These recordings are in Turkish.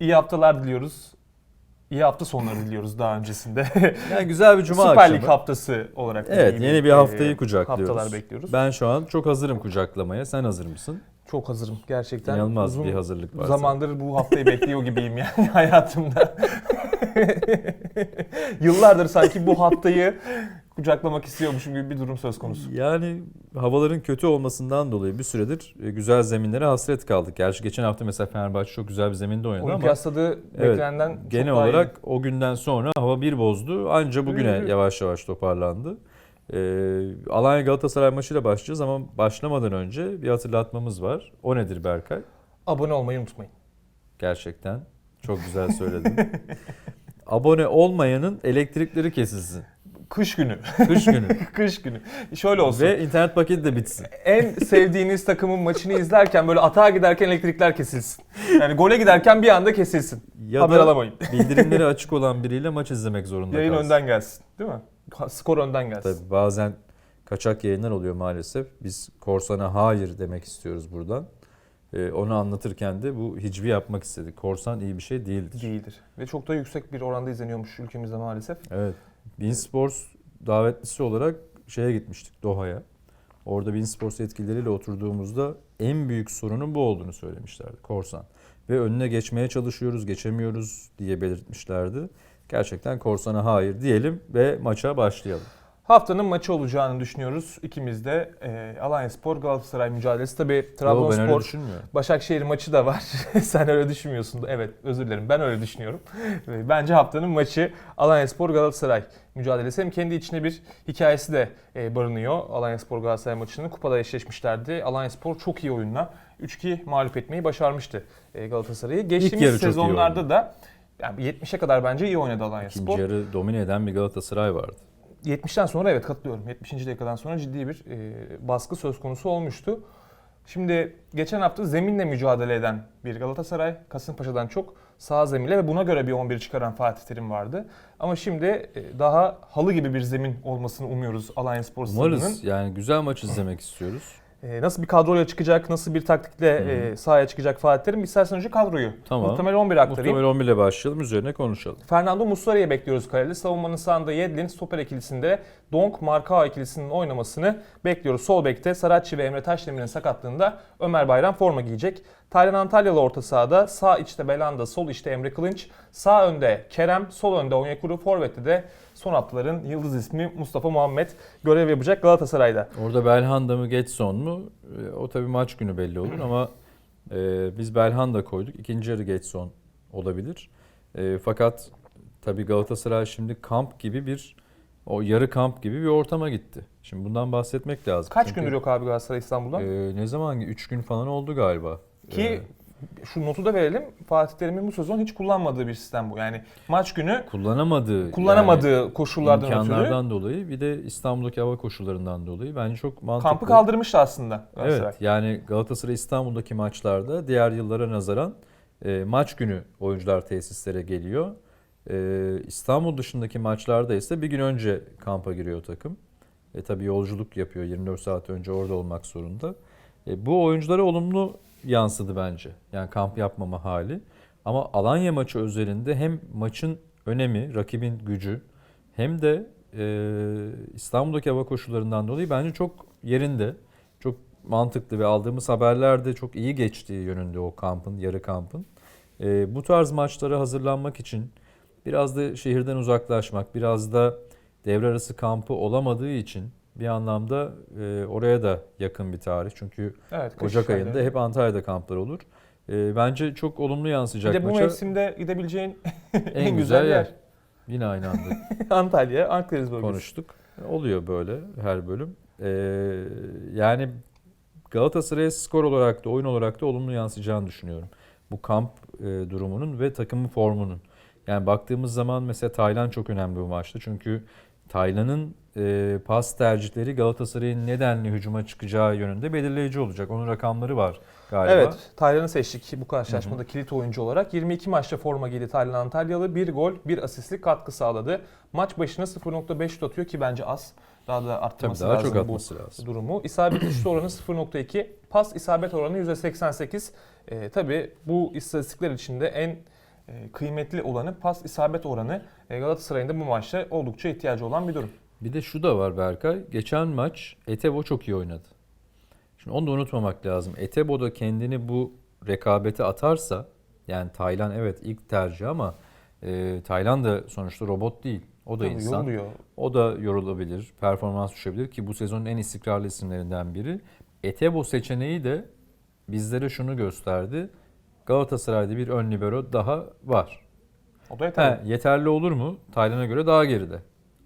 iyi haftalar diliyoruz. İyi hafta sonları diliyoruz daha öncesinde. Yani güzel bir cuma Süper akşamı. Lig haftası olarak. Evet yeni bir e, haftayı kucaklıyoruz. Haftalar bekliyoruz. Ben şu an çok hazırım kucaklamaya. Sen hazır mısın? Çok hazırım gerçekten. İnanılmaz Uzun bir hazırlık var. Zamandır bu haftayı bekliyor gibiyim yani hayatımda. Yıllardır sanki bu haftayı kucaklamak istiyormuşum gibi bir durum söz konusu. Yani havaların kötü olmasından dolayı bir süredir e, güzel zeminlere hasret kaldık. Gerçi geçen hafta mesela Fenerbahçe çok güzel bir zeminde oynadı ama Olimpiyat stadı Evet, beklenenden genel daha iyi. olarak o günden sonra hava bir bozdu. Anca bugüne Evet. yavaş yavaş toparlandı. Ee, Alanya Galatasaray maçıyla başlayacağız ama başlamadan önce bir hatırlatmamız var. O nedir Berkay? abone olmayı unutmayın. Gerçekten çok güzel söyledin. Abone olmayanın elektrikleri kesilsin. Kış günü. Kış günü. Kış günü. Şöyle olsun. Ve internet paketi de bitsin. En sevdiğiniz takımın maçını izlerken böyle atağa giderken elektrikler kesilsin. Yani gole giderken bir anda kesilsin. Ya Haber da alamayın. bildirimleri açık olan biriyle maç izlemek zorunda Yayın kalsın. önden gelsin. Değil mi? Skor önden gelsin. Tabii bazen kaçak yayınlar oluyor maalesef. Biz korsana hayır demek istiyoruz buradan. Ee, onu anlatırken de bu hicvi yapmak istedik. Korsan iyi bir şey değildir. Değildir. Ve çok da yüksek bir oranda izleniyormuş ülkemizde maalesef. Evet. Bein Sports davetlisi olarak şeye gitmiştik Doha'ya. Orada Bein Sports yetkilileriyle oturduğumuzda en büyük sorunun bu olduğunu söylemişlerdi. Korsan. Ve önüne geçmeye çalışıyoruz, geçemiyoruz diye belirtmişlerdi. Gerçekten korsana hayır diyelim ve maça başlayalım. Haftanın maçı olacağını düşünüyoruz. İkimiz de e, Alanya Spor Galatasaray mücadelesi. Tabii Trabzonspor. Başakşehir maçı da var. Sen öyle düşünmüyorsun. Evet özür dilerim ben öyle düşünüyorum. E, Bence haftanın maçı Alanya Spor Galatasaray mücadelesi. Hem kendi içinde bir hikayesi de e, barınıyor. Alanya Spor Galatasaray maçının kupada eşleşmişlerdi. Alanya Spor çok iyi oyunla 3-2 mağlup etmeyi başarmıştı e, Galatasaray'ı. Geçtiğimiz sezonlarda da yani 70'e kadar bence iyi oynadı Alanya İkinci Spor. yarı domine eden bir Galatasaray vardı. 70'ten sonra evet katılıyorum. 70. dakikadan sonra ciddi bir e, baskı söz konusu olmuştu. Şimdi geçen hafta zeminle mücadele eden bir Galatasaray, Kasımpaşa'dan çok sağ zeminle ve buna göre bir 11 çıkaran Fatih Terim vardı. Ama şimdi e, daha halı gibi bir zemin olmasını umuyoruz Alanya Spor. Umarız yani güzel maç izlemek istiyoruz. E, nasıl bir kadroyla çıkacak, nasıl bir taktikle e, sahaya çıkacak Fatih Terim? İstersen önce kadroyu Tamam. muhtemel 11 aktarayım. Muhtemel 11 ile başlayalım üzerine konuşalım. Fernando Muslera'yı bekliyoruz kalede. Savunmanın sağında Yedlin, stoper ikilisinde Donk, Markao ikilisinin oynamasını bekliyoruz. Sol bekte Saratçı ve Emre Taşdemir'in sakatlığında Ömer Bayram forma giyecek. Taylan Antalyalı orta sahada, sağ içte Belanda, sol içte Emre Kılınç, sağ önde Kerem, sol önde Onyekuru, forvette de son haftaların yıldız ismi Mustafa Muhammed görev yapacak Galatasaray'da. Orada Belhanda mı Getson mu? E, O tabii maç günü belli olur ama e, biz Belhanda koyduk. İkinci yarı Getson olabilir. E, fakat tabii Galatasaray şimdi kamp gibi bir o yarı kamp gibi bir ortama gitti. Şimdi bundan bahsetmek lazım. Kaç Çünkü, gündür yok abi Galatasaray İstanbul'da? e, ne zaman? 3 gün falan oldu galiba. Ki E, şu notu da verelim. Fatih Terim'in bu sezon hiç kullanmadığı bir sistem bu. Yani maç günü kullanamadığı kullanamadığı koşullardan ötürü imkanlardan dolayı bir de İstanbul'daki hava koşullarından dolayı bence çok mantıklı. kampı kaldırmıştı aslında Galatasaray. Evet yani Galatasaray İstanbul'daki maçlarda diğer yıllara nazaran e, maç günü oyuncular tesislere geliyor. E, İstanbul dışındaki maçlarda ise bir gün önce kampa giriyor takım. E tabi yolculuk yapıyor 24 saat önce orada olmak zorunda. E, bu oyunculara olumlu yansıdı bence. Yani kamp yapmama hali. Ama Alanya maçı özelinde hem maçın önemi, rakibin gücü hem de e, İstanbul'daki hava koşullarından dolayı bence çok yerinde. Çok mantıklı ve aldığımız haberlerde çok iyi geçtiği yönünde o kampın, yarı kampın. E, bu tarz maçlara hazırlanmak için biraz da şehirden uzaklaşmak, biraz da devre arası kampı olamadığı için bir anlamda e, oraya da yakın bir tarih. Çünkü Evet, Ocak ayında hep Antalya'da kamplar olur. E, bence çok olumlu bir yansıyacak de bu maça. mevsimde gidebileceğin en, güzel yer. Yine aynı anda Antalya, Ankara bölgesi. konuştuk. Oluyor böyle her bölüm. E, yani Galatasaray'a skor olarak da oyun olarak da olumlu yansıyacağını düşünüyorum. Bu kamp e, durumunun ve takımın formunun. Yani baktığımız zaman mesela Taylan çok önemli bu maçta. Çünkü Taylan'ın e, pas tercihleri Galatasaray'ın nedenli hücuma çıkacağı yönünde belirleyici olacak. Onun rakamları var galiba. Evet, Taylan'ı seçtik bu karşılaşmada kilit oyuncu olarak. 22 maçta forma giydi Taylan Antalyalı. 1 gol, 1 asistlik katkı sağladı. Maç başına 0.5 şut atıyor ki bence az. Daha da Tabii arttırması daha lazım çok bu lazım. durumu. İsabet şut oranı 0.2, pas isabet oranı %88. Ee, tabii bu istatistikler içinde en e, kıymetli olanı pas isabet oranı. E, Galatasaray'ın da bu maçta oldukça ihtiyacı olan bir durum. Bir de şu da var Berkay. Geçen maç Etebo çok iyi oynadı. Şimdi onu da unutmamak lazım. Etebo da kendini bu rekabete atarsa yani Taylan evet ilk tercih ama e, Taylan da sonuçta robot değil. O da Tabii insan. yoruluyor. O da yorulabilir. Performans düşebilir ki bu sezonun en istikrarlı isimlerinden biri. Etebo seçeneği de bizlere şunu gösterdi. Galatasaray'da bir ön libero daha var. O da yeterli. He, yeterli olur mu? Taylan'a göre daha geride.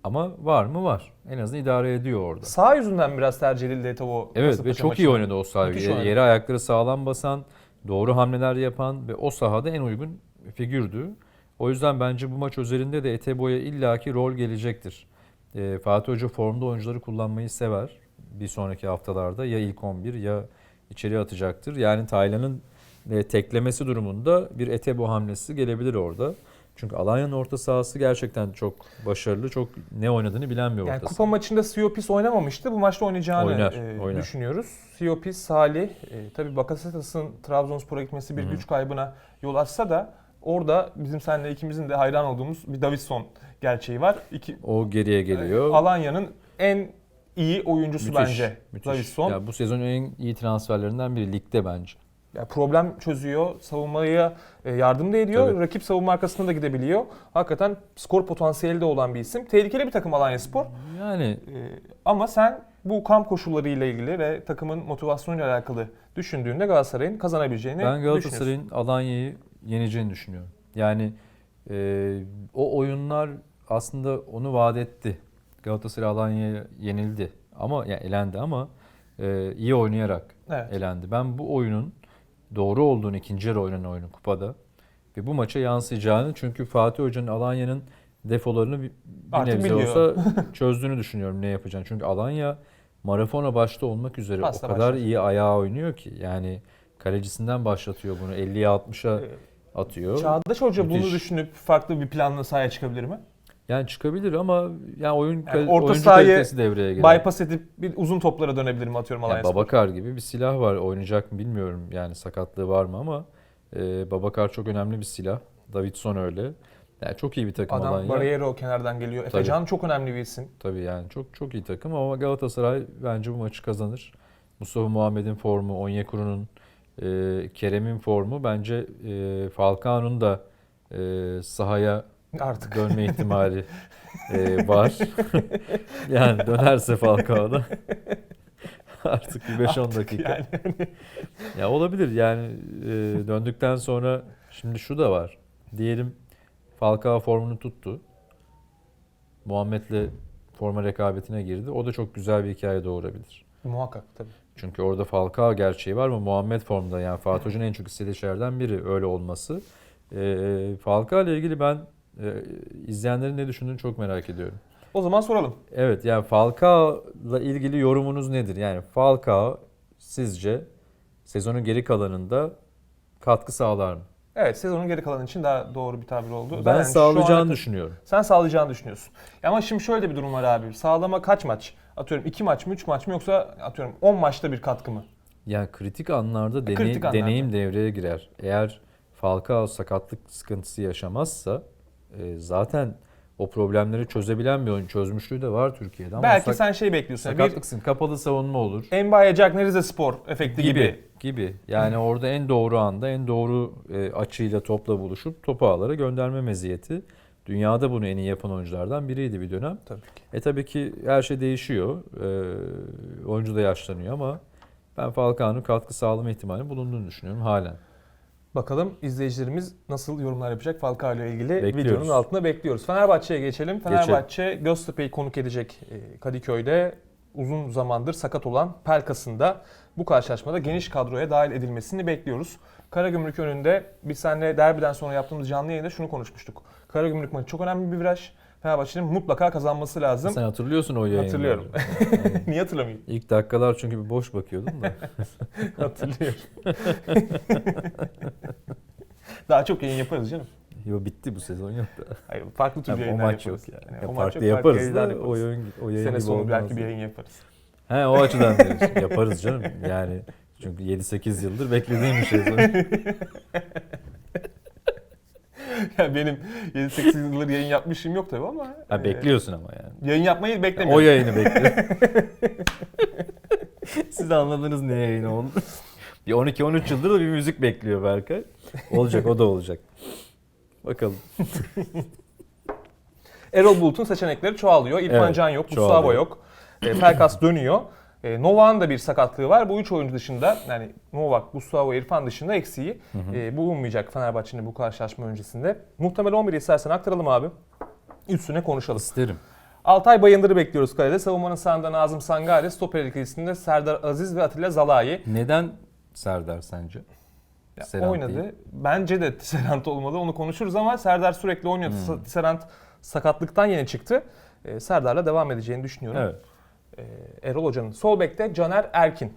Ama var mı? Var. En azından idare ediyor orada. Sağ yüzünden biraz tercih edildi Etobo. Evet ve çok iyi maçında. oynadı o. Müthiş Yere, ayakları sağlam basan, doğru hamleler yapan ve o sahada en uygun figürdü. O yüzden bence bu maç özelinde de Etebo'ya illaki rol gelecektir. Ee, Fatih Hoca formda oyuncuları kullanmayı sever. Bir sonraki haftalarda ya ilk 11 ya içeri atacaktır. Yani Taylan'ın e, teklemesi durumunda bir Etebo hamlesi gelebilir orada. Çünkü Alanya'nın orta sahası gerçekten çok başarılı, çok ne oynadığını bilen bir orta Yani saha. kupa maçında Siopis oynamamıştı. Bu maçta oynayacağını Oynar, e, oynar. düşünüyoruz. Siopis, Salih, e, tabii Bakasetas'ın Trabzonspor'a gitmesi bir Hı hı. güç kaybına yol açsa da orada bizim seninle ikimizin de hayran olduğumuz bir Davidson gerçeği var. İki, O geriye geliyor. e, Alanya'nın en iyi oyuncusu bence Davidson. Ya bu sezonun en iyi transferlerinden biri ligde bence. Ya problem çözüyor, savunmaya e, yardım da ediyor. Tabii. Rakip savunma arkasında da gidebiliyor. Hakikaten skor potansiyeli de olan bir isim. Tehlikeli bir takım Alanya Spor. Yani Ee, ama sen bu kamp koşullarıyla ilgili ve takımın motivasyonuyla alakalı düşündüğünde Galatasaray'ın kazanabileceğini ben. Galatasaray'ın Alanya'yı yeneceğini düşünüyorum. Yani e, o oyunlar aslında onu vaat etti. Galatasaray Alanya'ya yenildi ama yani elendi ama e, iyi oynayarak Evet. elendi. Ben bu oyunun doğru olduğunu ikinci yarı oynanan oyunun kupada ve bu maça yansıyacağını çünkü Fatih Hoca'nın Alanya'nın defolarını bir, bir Artık nebze biliyor. olsa çözdüğünü düşünüyorum ne yapacağını. Çünkü Alanya Marafona başta olmak üzere Başta o kadar başlar. iyi ayağa oynuyor ki yani kalecisinden başlatıyor bunu 50'ye 60'a Ee, atıyor. Çağdaş Hoca bunu Müthiş. düşünüp farklı bir planla sahaya çıkabilir mi? Yani çıkabilir ama yani oyun Yani orta oyuncu sahayı kalitesi devreye girer. Bypass edip bir uzun toplara dönebilir mi atıyorum Alanya Yani? Babakar gibi bir silah var. Oynayacak mı bilmiyorum. Yani sakatlığı var mı ama e, Babakar çok önemli bir silah. Davidson öyle. Yani çok iyi bir takım Adam Alanya. Barriero kenardan geliyor. Tabii. Efecan çok önemli bir isim. Tabii yani çok çok iyi takım ama Galatasaray bence bu maçı kazanır. Mustafa Muhammed'in formu, Onyekuru'nun, e, Kerem'in formu bence e, Falcao'nun da e, sahaya Artık. dönme ihtimali e, var. yani dönerse Falcao'da artık bir 5-10 dakika. Yani Ya olabilir yani e, döndükten sonra şimdi şu da var. Diyelim Falcao formunu tuttu. Muhammed'le forma rekabetine girdi. O da çok güzel bir hikaye doğurabilir. muhakkak tabii. Çünkü orada Falcao gerçeği var ama Muhammed formda yani Fatih Hoca'nın en çok istediği şeylerden biri öyle olması. E, Falcao ile ilgili ben e, izleyenlerin ne düşündüğünü çok merak ediyorum. O zaman soralım. Evet yani Falcao ile ilgili yorumunuz nedir? Yani Falcao sizce sezonun geri kalanında katkı sağlar mı? Evet sezonun geri kalanı için daha doğru bir tabir oldu. Ben Zaten sağlayacağını ana- düşünüyorum. Sen sağlayacağını düşünüyorsun. Ama şimdi şöyle bir durum var abi. Sağlama kaç maç? Atıyorum 2 maç mı 3 maç mı yoksa atıyorum 10 maçta bir katkı mı? Yani kritik anlarda deney- kritik anlarda. deneyim devreye girer. Eğer Falcao sakatlık sıkıntısı yaşamazsa e, zaten o problemleri çözebilen bir oyun çözmüşlüğü de var Türkiye'de. Ama Belki sak- sen şey bekliyorsun. Bir sakatlıksın kapalı savunma olur. Embaye Jack Rize Spor efekti gibi. gibi gibi. Yani orada en doğru anda en doğru e, açıyla topla buluşup topu ağlara gönderme meziyeti. Dünyada bunu en iyi yapan oyunculardan biriydi bir dönem. Tabii ki. E tabii ki her şey değişiyor. E, oyuncu da yaşlanıyor ama ben Falcao'nun katkı sağlama ihtimali bulunduğunu düşünüyorum halen. Bakalım izleyicilerimiz nasıl yorumlar yapacak Falcao ile ilgili Bekliyoruz. videonun altına bekliyoruz. Fenerbahçe'ye geçelim. Fenerbahçe Göztepe'yi konuk edecek e, Kadıköy'de uzun zamandır sakat olan Pelkas'ın da bu karşılaşmada geniş kadroya dahil edilmesini bekliyoruz. Karagümrük önünde biz seninle derbiden sonra yaptığımız canlı yayında şunu konuşmuştuk. Karagümrük maçı çok önemli bir viraj. Fenerbahçe'nin mutlaka kazanması lazım. Sen hatırlıyorsun o yayını. Hatırlıyorum. Niye hatırlamayayım? İlk dakikalar çünkü bir boş bakıyordum da. Hatırlıyorum. Daha çok yayın yaparız canım. Yo bitti bu sezon yok da. Hayır, farklı tür o yayınlar maç yaparız. yok yani. Yani Ya o maç farklı yok, yaparız yayınlar da o yayın, o yayın Sene sonu belki bir yayın yaparız. He o açıdan diyorsun. Yaparız canım. Yani çünkü 7-8 yıldır beklediğim bir şey. Yani benim 7-8 yıldır yayın yapmışım yok tabii ama. Ha, e, bekliyorsun ama yani. Yayın yapmayı O beklemiyorum. yayını bekliyor. Siz anladınız ne yayın oldu. Bir 12-13 yıldır da bir müzik bekliyor Berkay. Olacak o da olacak. Bakalım. Erol Bulut'un seçenekleri çoğalıyor. İrfan Evet, Can yok, Gustavo çoğalıyor. yok. E, Pelkas dönüyor. E, Novak'ın da bir sakatlığı var. Bu üç oyuncu dışında yani Novak, Gustavo, İrfan dışında eksiği e, bulunmayacak Fenerbahçe'nin bu karşılaşma öncesinde. Muhtemel 11'i istersen aktaralım abi. Üstüne konuşalım. İsterim. Altay Bayındır'ı bekliyoruz kalede. Savunmanın sağında Nazım Sangare, stoper ikilisinde Serdar Aziz ve Atilla Zalai. Neden Serdar sence? Ya, Tisserand oynadı. değil. Bence de Tisserand olmalı. Onu konuşuruz ama Serdar sürekli oynuyordu. Hmm. Tisserand sakatlıktan yeni çıktı. E, Serdar'la devam edeceğini düşünüyorum. Evet. Ee, Erol Hoca'nın. Sol bekte Caner Erkin.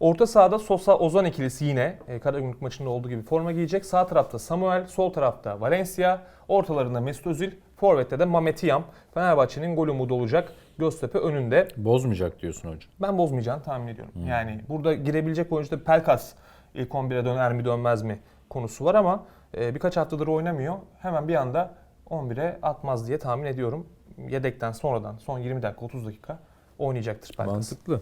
Orta sahada Sosa Ozan ikilisi yine e, Karagümrük maçında olduğu gibi forma giyecek. Sağ tarafta Samuel, sol tarafta Valencia, ortalarında Mesut Özil, forvette de Mehmet Yam. Fenerbahçe'nin gol umudu olacak. Göztepe önünde. Bozmayacak diyorsun hocam. Ben bozmayacağını tahmin ediyorum. Yani burada girebilecek oyuncu da Pelkas ilk 11'e döner mi dönmez mi konusu var ama e, birkaç haftadır oynamıyor. Hemen bir anda 11'e atmaz diye tahmin ediyorum. Yedekten sonradan son 20 dakika 30 dakika oynayacaktır Pelkas. Mantıklı.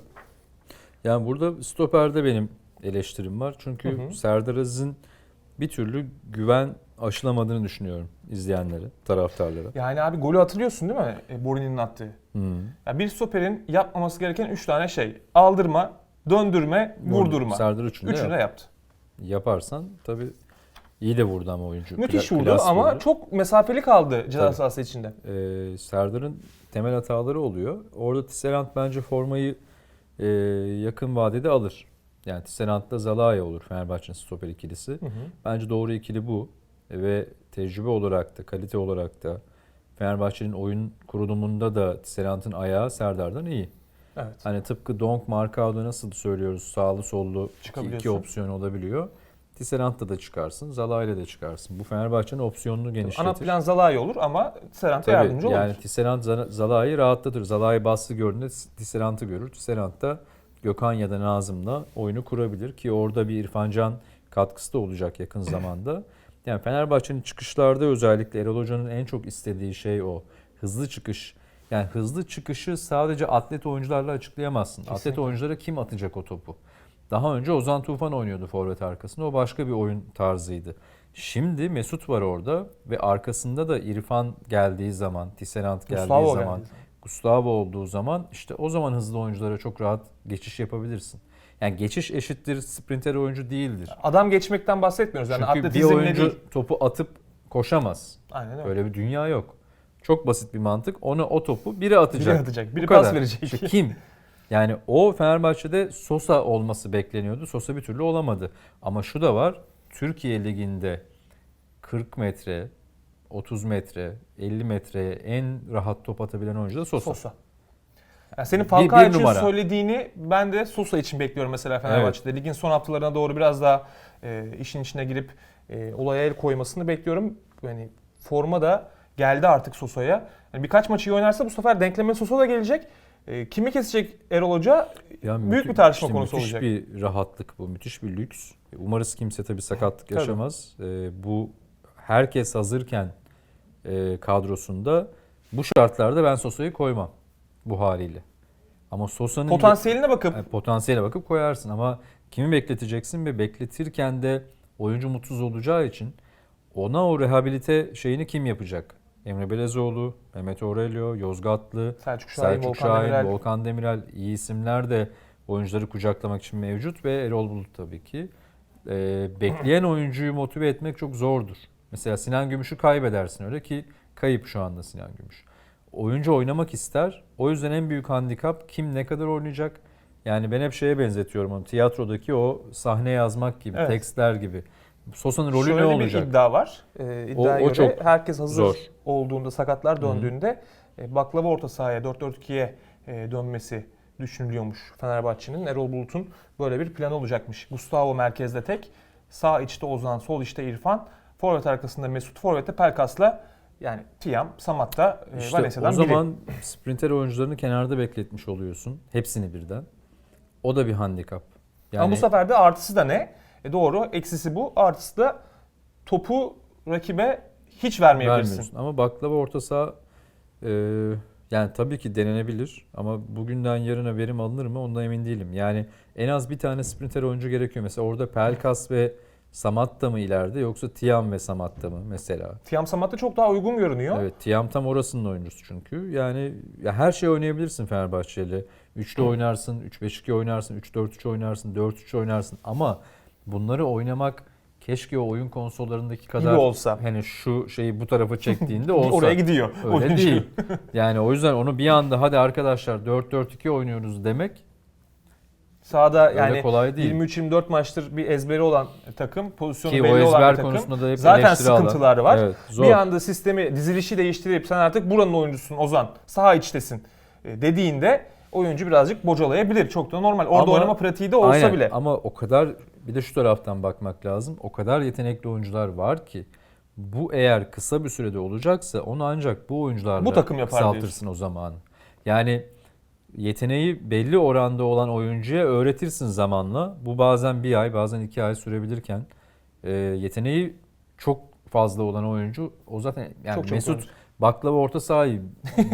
Yani burada stoperde benim eleştirim var. Çünkü Hı hı. Serdar Aziz'in bir türlü güven aşılamadığını düşünüyorum izleyenlere, taraftarlara. Yani abi golü hatırlıyorsun değil mi? E, Borini'nin attığı. Hı. Ya bir stoperin yapmaması gereken 3 tane şey. Aldırma, döndürme, vurdurma. Serdar üçünü de Üçünü de yap- yaptı. yaparsan tabii iyi de vurdu ama oyuncu. Müthiş Kla- vurdu ama vurdu. çok mesafeli kaldı ceza sahası içinde. Ee, Serdar'ın temel hataları oluyor. Orada Tisserand bence formayı e, yakın vadede alır. Yani Tisserand'da Zalai olur Fenerbahçe'nin stoper ikilisi. Hı hı. Bence doğru ikili bu. E, Ve tecrübe olarak da, kalite olarak da Fenerbahçe'nin oyun kurulumunda da Tisserand'ın ayağı Serdar'dan iyi. Evet. Hani tıpkı Donk Marcao'da nasıl söylüyoruz sağlı sollu iki, iki opsiyon olabiliyor. Tisserand'da da çıkarsın, Zalai'yle de çıkarsın. Bu Fenerbahçe'nin opsiyonunu genişletir. Ana plan Zalai olur ama Serant'a Tabii, yardımcı yani olur. Tisserand Zala- Zalai'yi rahatlatır. Zalai bastı gördüğünde Tisserand'ı görür. Tisserand da Gökhan ya da Nazım'la oyunu kurabilir ki orada bir İrfan Can katkısı da olacak yakın zamanda. Yani Fenerbahçe'nin çıkışlarda özellikle Erol Hoca'nın en çok istediği şey o. Hızlı çıkış. Yani hızlı çıkışı sadece atlet oyuncularla açıklayamazsın. Atlet Kesinlikle. oyunculara kim atacak o topu? Daha önce Ozan Tufan oynuyordu forvet arkasında. O başka bir oyun tarzıydı. Şimdi Mesut var orada ve arkasında da İrfan geldiği zaman, Tisserand geldiği Gustavo zaman, geldi. Gustavo olduğu zaman işte o zaman hızlı oyunculara çok rahat geçiş yapabilirsin. Yani geçiş eşittir sprinter oyuncu değildir. Adam geçmekten bahsetmiyoruz. Yani Çünkü bir oyuncu değil. topu atıp koşamaz. Aynen öyle. Öyle bir dünya yok. Çok basit bir mantık. Ona o topu biri atacak. Biri atacak, biri Bu pas kadar. verecek. İşte kim? Yani o Fenerbahçe'de Sosa olması bekleniyordu. Sosa bir türlü olamadı. Ama şu da var. Türkiye Ligi'nde 40 metre, 30 metre, 50 metreye en rahat top atabilen oyuncu da Sosa. Sosa. Yani senin Falcao için numara. söylediğini ben de Sosa için bekliyorum mesela Fenerbahçe'de. Ligin son haftalarına doğru biraz daha e, işin içine girip e, olaya el koymasını bekliyorum. Yani forma da geldi artık Sosa'ya. Yani birkaç maçı iyi oynarsa bu sefer denkleme Sosa da gelecek. E, kimi kesecek Erol Hoca? Ya Büyük müthi- bir tartışma işte konusu müthiş olacak. bir rahatlık bu, müthiş bir lüks. Umarız kimse tabii sakatlık Tabii. yaşamaz. Ee, bu herkes hazırken e, kadrosunda bu şartlarda ben Sosa'yı koymam bu haliyle. Ama Sosa'nın Potansiyeline bakıp yani potansiyele bakıp koyarsın ama kimi bekleteceksin ve bekletirken de oyuncu mutsuz olacağı için ona o rehabilite şeyini kim yapacak? Emre Belezoğlu, Mehmet Aurelio, Yozgatlı, Selçuk Şahin, Selçuk Volkan Şahin, Demirel. Volkan Demirel iyi isimler de oyuncuları kucaklamak için mevcut ve Erol Bulut tabii ki. Ee, bekleyen oyuncuyu motive etmek çok zordur. Mesela Sinan Gümüş'ü kaybedersin öyle ki kayıp şu anda Sinan Gümüş. Oyuncu oynamak ister. O yüzden en büyük handikap kim ne kadar oynayacak? Yani ben hep şeye benzetiyorum onu. Tiyatrodaki o sahne yazmak gibi, Evet. tekstler gibi. Sosa'nın rolü Şöyle ne bir olacak? iddia var. Ee, iddiaya o göre çok herkes hazır zor. olduğunda, sakatlar döndüğünde e, baklava orta sahaya 4-4-2'ye e, dönmesi düşünülüyormuş Fenerbahçe'nin. Erol Bulut'un böyle bir planı olacakmış. Gustavo merkezde tek, sağ içte Ozan, sol içte İrfan, forvet arkasında Mesut, forvette Pelkas'la yani Tiam, Samat'ta e, İşte Valencia'dan o zaman biri. sprinter oyuncularını kenarda bekletmiş oluyorsun. Hepsini birden. O da bir handikap. Yani Ama bu sefer de artısı da ne? E doğru, eksisi bu. Artısı da topu rakibe hiç vermeyebilirsin. Ama baklava orta saha e, yani tabii ki denenebilir ama bugünden yarına verim alınır mı ondan emin değilim. Yani en az bir tane sprinter oyuncu gerekiyor. Mesela orada Pelkas ve Samatta mı ileride yoksa Tiam ve Samatta mı mesela? Tiam Samat'ta çok daha uygun görünüyor. Evet Tiam tam orasının oyuncusu çünkü. Yani ya her şey oynayabilirsin Fenerbahçe'yle. Üçlü oynarsın, 3-5-2 oynarsın, 3-4-3 oynarsın, 4-3 oynarsın ama bunları oynamak keşke o oyun konsollarındaki kadar Gibi olsa. hani şu şeyi bu tarafa çektiğinde olsa. Oraya gidiyor. Öyle oyuncu. değil. Yani o yüzden onu bir anda hadi arkadaşlar 4-4-2 oynuyoruz demek Sahada öyle yani kolay değil. 23-24 maçtır bir ezberi olan takım, pozisyonu Ki belli olan bir takım. da hep Zaten eleştiri alan. sıkıntılar var. Evet, zor. Bir anda sistemi, dizilişi değiştirip sen artık buranın oyuncusun Ozan, saha içtesin e, dediğinde oyuncu birazcık bocalayabilir. Çok da normal. Orada Ama- oynama pratiği de olsa Aynen. bile. Ama o kadar bir de şu taraftan bakmak lazım. O kadar yetenekli oyuncular var ki bu eğer kısa bir sürede olacaksa onu ancak bu oyuncularla Bu takım yapar kısaltırsın o zaman. Yani yeteneği belli oranda olan oyuncuya öğretirsin zamanla. Bu bazen bir ay bazen iki ay sürebilirken e, yeteneği çok fazla olan oyuncu o zaten yani Çok Mesut oynar. baklava orta sahayı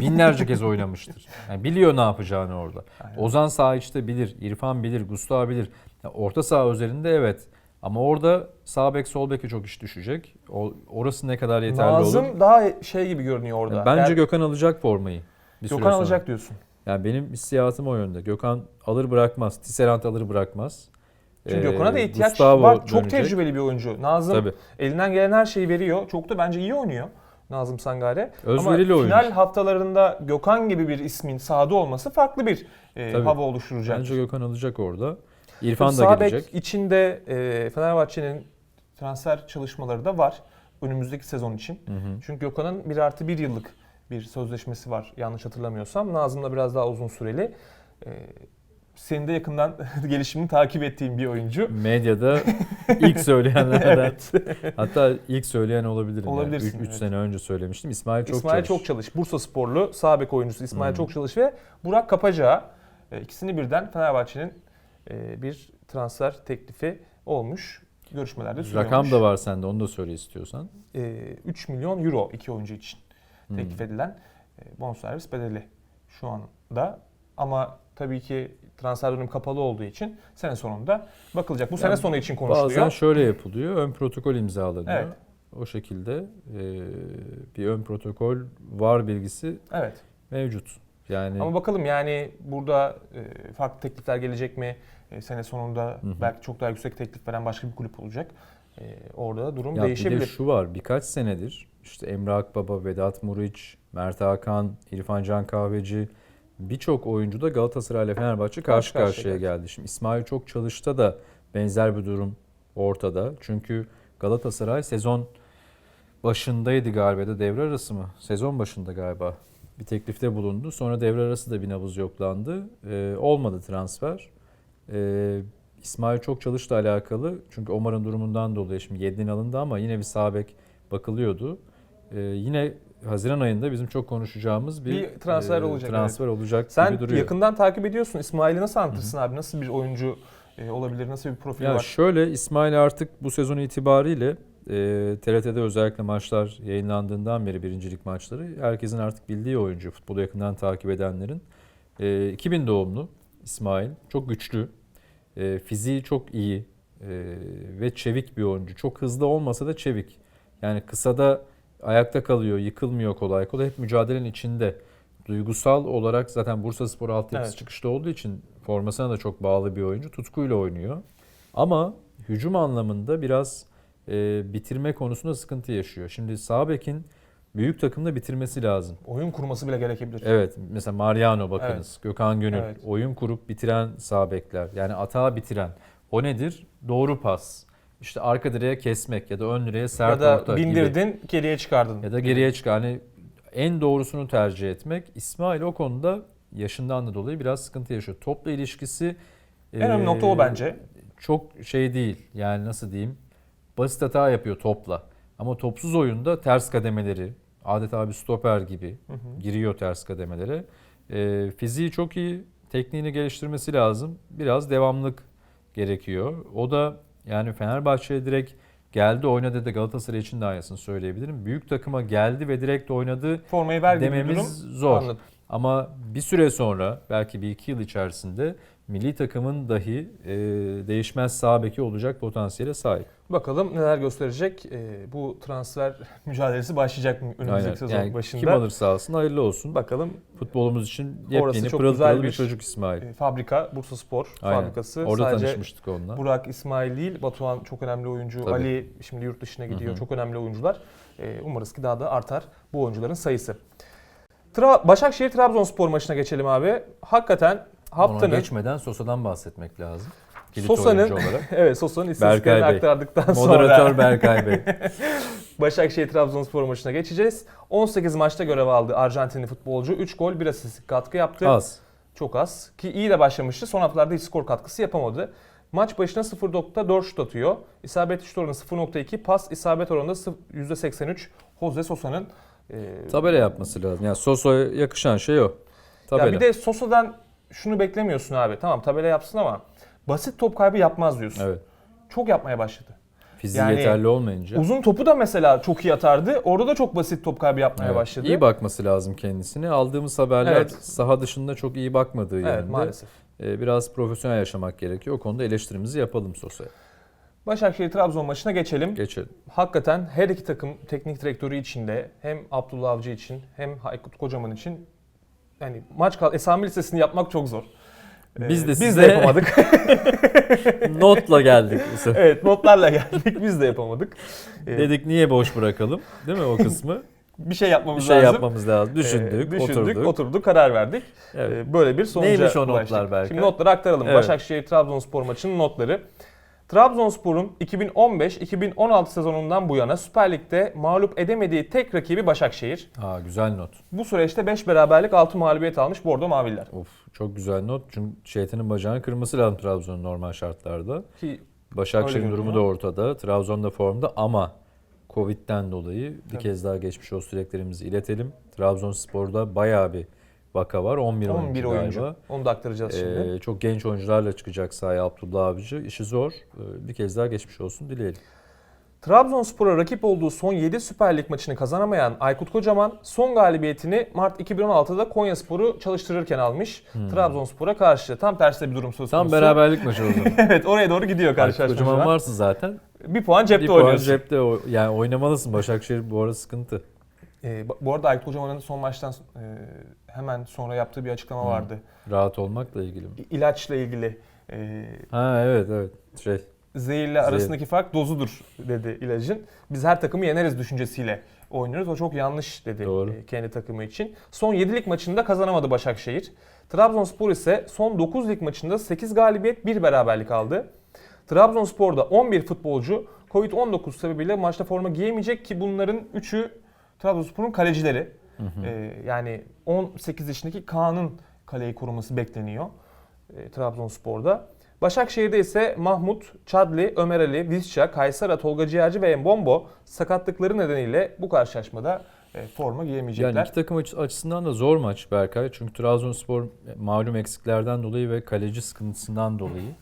binlerce kez oynamıştır. Yani biliyor ne yapacağını orada. Aynen. Ozan sağ içte bilir, İrfan bilir, Gustav bilir. Ya orta saha üzerinde evet. Ama orada sağ bek sol beke çok iş düşecek. O, orası ne kadar yeterli Nazım olur? daha şey gibi görünüyor orada. Yani bence Yani Gökhan alacak formayı. Bir süre Gökhan sonra. alacak diyorsun. Yani benim hissiyatım o yönde. Gökhan alır bırakmaz. Tisserand alır bırakmaz. Çünkü Ee, Gökhan'a da ihtiyaç Gustavo var. Çok dönecek. tecrübeli bir oyuncu. Nazım Tabii. elinden gelen her şeyi veriyor. Çok da bence iyi oynuyor. Nazım Sangare. Özverili Ama oyuncu. final haftalarında Gökhan gibi bir ismin sahada olması farklı bir e, Tabii. hava oluşturacak. Bence Gökhan alacak orada. İrfan da Sağ gelecek. içinde e, Fenerbahçe'nin transfer çalışmaları da var önümüzdeki sezon için. Hı hı. Çünkü Gökhan'ın 1 artı 1 yıllık bir sözleşmesi var yanlış hatırlamıyorsam. Nazım'da biraz daha uzun süreli. E, senin de yakından gelişimini takip ettiğin bir oyuncu. Medyada ilk söyleyenlerden. evet. Hatta ilk söyleyen olabilirim. Olabilirsin, 3 evet. sene önce söylemiştim. İsmail çok İsmail çalış. çok çalış. Bursa sporlu sağ bek oyuncusu İsmail Hmm. çok çalış ve Burak Kapaca e, ikisini birden Fenerbahçe'nin bir transfer teklifi olmuş. Görüşmelerde sürüyormuş. Rakam da var sende onu da söyle istiyorsan. E, 3 milyon euro iki oyuncu için Hmm. teklif edilen e, bonservis bedeli şu anda. Ama tabii ki transfer dönemi kapalı olduğu için sene sonunda bakılacak. Bu Yani sene sonu için konuşuluyor. Bazen şöyle yapılıyor. Ön protokol imzalanıyor. Evet. O şekilde e, bir ön protokol var bilgisi Evet. mevcut. Yani Ama bakalım yani burada e, farklı teklifler gelecek mi? E, sene sonunda belki çok daha yüksek teklif veren başka bir kulüp olacak. E, orada durum ya bir de değişebilir. şu var. Birkaç senedir işte Emre Akbaba, Vedat Muriç, Mert Hakan, İrfan Can Kahveci birçok oyuncu da Galatasaray ile Fenerbahçe karşı karşıya karşıya geldi. Şimdi İsmail çok çalışta da benzer bir durum ortada. Çünkü Galatasaray sezon başındaydı galiba da devre arası mı? Sezon başında galiba bir teklifte bulundu. Sonra devre arası da bir nabız yoklandı. Ee, olmadı transfer. Ee, İsmail çok çalışla alakalı. Çünkü Omar'ın durumundan dolayı şimdi Yedlin alındı ama yine bir sağ bek bakılıyordu. Ee, yine Haziran ayında bizim çok konuşacağımız bir, Bir transfer olacak, Transfer olacak Sen gibi duruyor. yakından takip ediyorsun. İsmail'i nasıl anlatırsın abi? Nasıl bir oyuncu e, olabilir? Nasıl bir profili Ya var? şöyle İsmail artık bu sezon itibariyle e, TRT'de özellikle maçlar yayınlandığından beri birincilik maçları herkesin artık bildiği oyuncu futbolu yakından takip edenlerin. E, 2000 doğumlu İsmail çok güçlü, e, fiziği çok iyi e, ve çevik bir oyuncu. Çok hızlı olmasa da çevik. Yani kısada ayakta kalıyor, yıkılmıyor kolay kolay. Hep mücadelenin içinde. Duygusal olarak zaten Bursa Spor altyapısı Evet. çıkışta olduğu için formasına da çok bağlı bir oyuncu. Tutkuyla oynuyor. Ama hücum anlamında biraz e, bitirme konusunda sıkıntı yaşıyor. Şimdi sağ bekin büyük takımda bitirmesi lazım. Oyun kurması bile gerekebilir. Evet mesela Mariano bakınız, Gökhan Gönül Evet. oyun kurup bitiren sağ bekler. Yani atağı bitiren. O nedir? Doğru pas. İşte arka direğe kesmek ya da ön direğe Ya sert da orta gibi. bindirdin, geriye çıkardın. Ya da geriye çık. Hani en doğrusunu tercih etmek. İsmail o konuda yaşından da dolayı biraz sıkıntı yaşıyor. Topla ilişkisi En önemli e, nokta o bence. Çok şey değil. Yani nasıl diyeyim? Basit hata yapıyor topla. Ama topsuz oyunda ters kademeleri adeta bir stoper gibi Hı hı. giriyor ters kademelere. E, fiziği çok iyi. Tekniğini geliştirmesi lazım. Biraz devamlık gerekiyor. O da yani Fenerbahçe'ye direkt geldi oynadı da Galatasaray için de aynısını söyleyebilirim. Büyük takıma geldi ve direkt oynadı Formayı ver gibi bir durum. dememiz zor. Anladım. Ama bir süre sonra belki bir iki yıl içerisinde milli takımın dahi e, değişmez sağ beki olacak potansiyele sahip. Bakalım neler gösterecek. Ee, bu transfer mücadelesi başlayacak mı önümüzdeki Aynen. sezon Yani başında? kim alırsa alsın hayırlı olsun. Bakalım Futbolumuz için Orası yepyeni çok pırıl güzel pırıl bir, bir- çocuk İsmail. e, fabrika Bursa Spor Aynen. fabrikası. Orada Sadece tanışmıştık onunla. Burak İsmail değil, Batuhan çok önemli oyuncu. Tabii. Ali şimdi yurt dışına gidiyor. Hı hı. Çok önemli oyuncular. Ee, umarız ki daha da artar bu oyuncuların sayısı. Tra Başakşehir Trabzonspor maçına geçelim abi. Hakikaten Ona haftanın geçmeden Sosa'dan bahsetmek lazım. Kilit Sosa'nın- oyuncu olarak. evet Sosa'nın istatistiklerini aktardıktan Moderatör sonra Berkay Bey. Başakşehir Trabzonspor maçına geçeceğiz. 18 maçta görev aldı Arjantinli futbolcu. 3 gol, 1 asist katkı yaptı. Az. Çok az. Ki iyi de başlamıştı. Son haftalarda hiç skor katkısı yapamadı. Maç başına 0.4 şut atıyor. İsabet şut oranı 0.2. Pas isabet oranı da sıf- %83. Jose Sosa'nın e, Tabela yapması lazım. Yani Sosa'ya yakışan şey o. Tabela. ya bir de Sosa'dan şunu beklemiyorsun abi. Tamam tabela yapsın ama basit top kaybı yapmaz diyorsun. Evet. Çok yapmaya başladı. Fiziği Yani yeterli olmayınca. Uzun topu da mesela çok iyi atardı. Orada da çok basit top kaybı yapmaya Evet. başladı. İyi bakması lazım kendisine. Aldığımız haberler Evet. saha dışında çok iyi bakmadığı Evet yönünde. maalesef. Ee, Biraz profesyonel yaşamak gerekiyor. O konuda eleştirimizi yapalım Sosa'ya. Başakşehir Trabzon maçına geçelim. Geçelim. Hakikaten her iki takım teknik direktörü için de hem Abdullah Avcı için hem Aykut Kocaman için yani maç kal esami listesini yapmak çok zor. Ee, Biz de biz size- de yapamadık. Notla geldik bu sefer. evet notlarla geldik biz de yapamadık. Ee, Dedik niye boş bırakalım? Değil mi o kısmı? bir şey yapmamız Bir şey lazım. yapmamız lazım. Ee, Düşündük, düşündük, oturduk. oturduk, karar verdik. Evet. Ee, böyle bir sonuca Neymiş o notlar ulaştık. Berkay? Şimdi notları aktaralım. Evet. Başakşehir Trabzonspor maçının notları. Trabzonspor'un 2015-2016 sezonundan bu yana Süper Lig'de mağlup edemediği tek rakibi Başakşehir. Aa, güzel not. Bu süreçte 5 beraberlik 6 mağlubiyet almış Bordo Maviller. Of çok güzel not. Çünkü şeytanın bacağını kırması lazım Trabzon'un normal şartlarda. Ki Başakşehir'in durumu da ortada. Trabzon da formda ama Covid'den dolayı bir Tabii. kez daha geçmiş olsun dileklerimizi iletelim. Trabzonspor'da bayağı bir vaka var. 11, 11 oyuncu, oyuncu. galiba. Onu da aktaracağız şimdi. Ee, çok genç oyuncularla çıkacak sahaya Abdullah Avcı. İşi zor. Ee, bir kez daha geçmiş olsun dileyelim. Trabzonspor'a rakip olduğu son 7 Süper Lig maçını kazanamayan Aykut Kocaman son galibiyetini Mart 2016'da Konyaspor'u çalıştırırken almış. Trabzonspor'a karşı. Tam tersi bir durum söz konusu. Hmm. Tam beraberlik maçı o zaman. evet oraya doğru gidiyor Aykut karşılaşma. şu Kocaman an. varsın zaten. Bir puan cepte bir puan oynuyorsun. cepte. o- Yani oynamalısın. Başakşehir bu arada sıkıntı. Ee, bu- arada Aykut Kocaman'ın son maçtan e, hemen sonra yaptığı bir açıklama Hı. vardı. Rahat olmakla ilgili mi? İlaçla ilgili. E, Ha evet evet. Şey zehirle Zehir. arasındaki fark dozudur dedi ilacın. Biz her takımı yeneriz düşüncesiyle oynuyoruz. O çok yanlış dedi Doğru. e, kendi takımı için. Son 7 lig maçında kazanamadı Başakşehir. Trabzonspor ise son 9 lig maçında 8 galibiyet 1 beraberlik aldı. Trabzonspor'da 11 futbolcu Covid-19 sebebiyle maçta forma giyemeyecek ki bunların 3'ü Trabzonspor'un kalecileri. E, yani 18 yaşındaki Kaan'ın kaleyi koruması bekleniyor e, Trabzonspor'da. Başakşehir'de ise Mahmut, Çadli, Ömer Ali, Visca, Kaysera, Tolga Ciğerci ve Mbombo sakatlıkları nedeniyle bu karşılaşmada e, forma giyemeyecekler. Yani iki takım açı- açısından da zor maç Berkay. Çünkü Trabzonspor malum eksiklerden dolayı ve kaleci sıkıntısından dolayı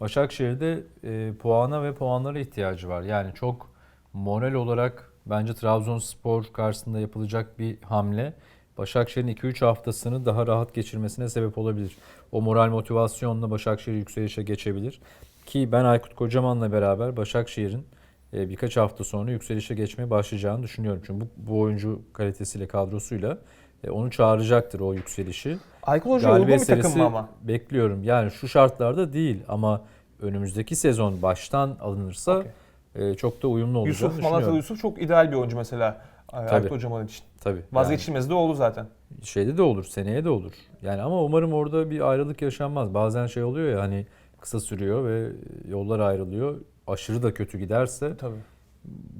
Başakşehir'de e, puana ve puanlara ihtiyacı var. Yani çok moral olarak bence Trabzonspor karşısında yapılacak bir hamle Başakşehir'in 2-3 haftasını daha rahat geçirmesine sebep olabilir. O moral motivasyonla Başakşehir yükselişe geçebilir. Ki ben Aykut Kocaman'la beraber Başakşehir'in e, birkaç hafta sonra yükselişe geçmeye başlayacağını düşünüyorum. Çünkü bu, bu oyuncu kalitesiyle, kadrosuyla e, onu çağıracaktır o yükselişi. Aykut Hoca uygun bir takım mı ama? bekliyorum. Yani şu şartlarda değil ama önümüzdeki sezon baştan alınırsa Okey. E, çok da uyumlu olacağını Yusuf. Malatyalı Yusuf çok ideal bir oyuncu mesela. e, Aykut Hocaman için. Tabii. Vazgeçilmezi de oldu zaten. Yani şeyde de olur, seneye de olur. Yani ama umarım orada bir ayrılık yaşanmaz. Bazen şey oluyor ya hani kısa sürüyor ve yollar ayrılıyor. Aşırı da kötü giderse Tabii.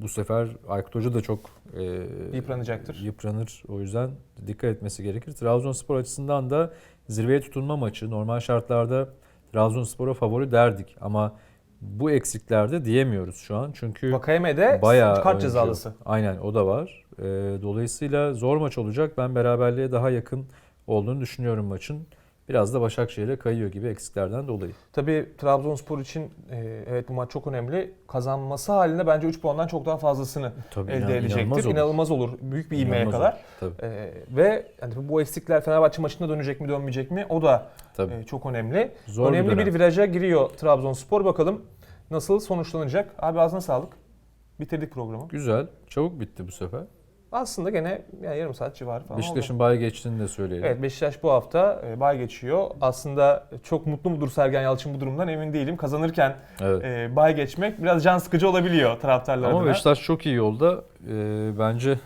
bu sefer Aykut Hoca da çok e, Yıpranacaktır. Yıpranır. O yüzden dikkat etmesi gerekir. Trabzonspor açısından da zirveye tutunma maçı. Normal şartlarda Trabzonspor'a favori derdik ama bu eksiklerde diyemiyoruz şu an. Çünkü Vakayeme de bayağı kart cezalısı. Aynen o da var. Ee, dolayısıyla zor maç olacak. Ben beraberliğe daha yakın olduğunu düşünüyorum maçın. Biraz da Başakşehir'e kayıyor gibi eksiklerden dolayı. Tabii Trabzonspor için e, evet bu maç çok önemli. Kazanması halinde bence 3 puandan çok daha fazlasını Tabii elde inan- edecektir. İnanılmaz olur. Büyük bir ivmeye İnanılmaz kadar. olur. Tabii. E, ve yani bu eksikler Fenerbahçe maçında dönecek mi dönmeyecek mi o da Tabii. e, çok önemli. Zor önemli bir bir, viraja giriyor Trabzonspor. Bakalım nasıl sonuçlanacak. Abi ağzına sağlık. Bitirdik programı. Güzel. Çabuk bitti bu sefer. Aslında gene yani yarım saat civarı falan oldu. Beşiktaş'ın bay geçtiğini de söyleyelim. Evet Beşiktaş bu hafta e, bay geçiyor. Aslında çok mutlu mudur Sergen Yalçın bu durumdan emin değilim. Kazanırken Evet. e, bay geçmek biraz can sıkıcı olabiliyor taraftarlar Ama adına. Beşiktaş çok iyi yolda. Ee, bence e,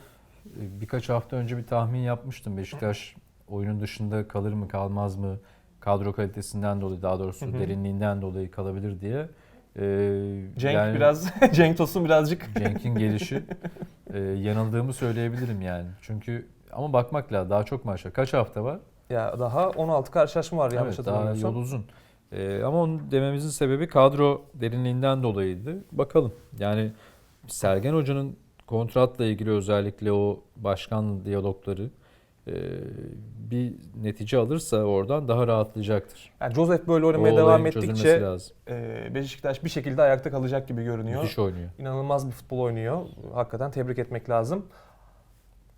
birkaç hafta önce bir tahmin yapmıştım. Beşiktaş oyunun dışında kalır mı kalmaz mı? Kadro kalitesinden dolayı daha doğrusu Hı hı. derinliğinden dolayı kalabilir diye. Ee, Cenk yani biraz Cenk Tosun birazcık Cenk'in gelişi e, yanıldığımı söyleyebilirim yani. Çünkü ama bakmak lazım. Daha çok maç var. Kaç hafta var? ya daha 16 karşılaşma var yanlış evet, daha yol uzun. Ee, ama onun dememizin sebebi kadro derinliğinden dolayıydı. Bakalım. Yani Sergen Hoca'nın kontratla ilgili özellikle o başkan diyalogları e, bir netice alırsa oradan daha rahatlayacaktır. Yani Joseph böyle oynamaya devam ettikçe lazım. e, Beşiktaş bir şekilde ayakta kalacak gibi görünüyor. Müthiş oynuyor. İnanılmaz bir futbol oynuyor. Hakikaten tebrik etmek lazım.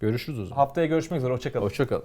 Görüşürüz o zaman. Haftaya görüşmek üzere. Hoşçakalın. Hoşçakalın.